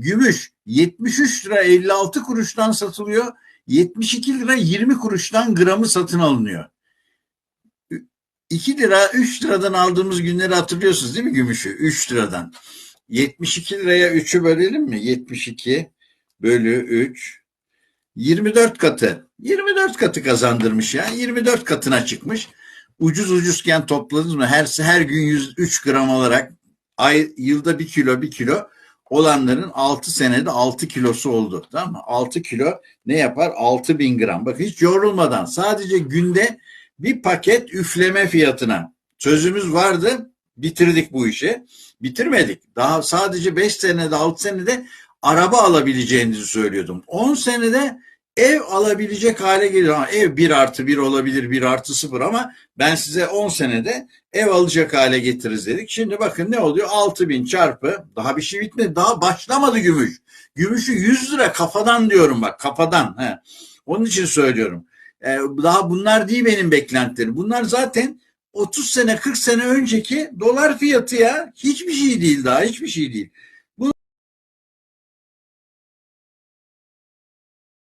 Gümüş 73 lira 56 kuruştan satılıyor. 72 lira 20 kuruştan gramı satın alınıyor. 2 lira 3 liradan aldığımız günleri hatırlıyorsunuz değil mi gümüşü? 3 liradan. 72 liraya 3'ü bölelim mi? 72 bölü 3 24 katı. 24 katı kazandırmış ya. 24 katına çıkmış. Ucuz ucuzken topladınız mı? Her her gün 103 gram olarak ay yılda 1 kilo 1 kilo olanların 6 senede 6 kilosu oldu. Tamam mı? 6 kilo ne yapar? 6000 gram. Bak hiç yorulmadan sadece günde bir paket üfleme fiyatına sözümüz vardı. Bitirdik bu işi. Bitirmedik. Daha sadece 5 senede 6 senede araba alabileceğinizi söylüyordum. 10 senede ev alabilecek hale geliyor. Ha, ev 1 artı 1 olabilir 1 artı 0 ama ben size 10 senede ev alacak hale getiririz dedik. Şimdi bakın ne oluyor? 6000 çarpı daha bir şey bitmedi. Daha başlamadı gümüş. Gümüşü 100 lira kafadan diyorum bak kafadan. He. Onun için söylüyorum. Ee, daha bunlar değil benim beklentilerim. Bunlar zaten 30 sene 40 sene önceki dolar fiyatı ya. Hiçbir şey değil daha hiçbir şey değil.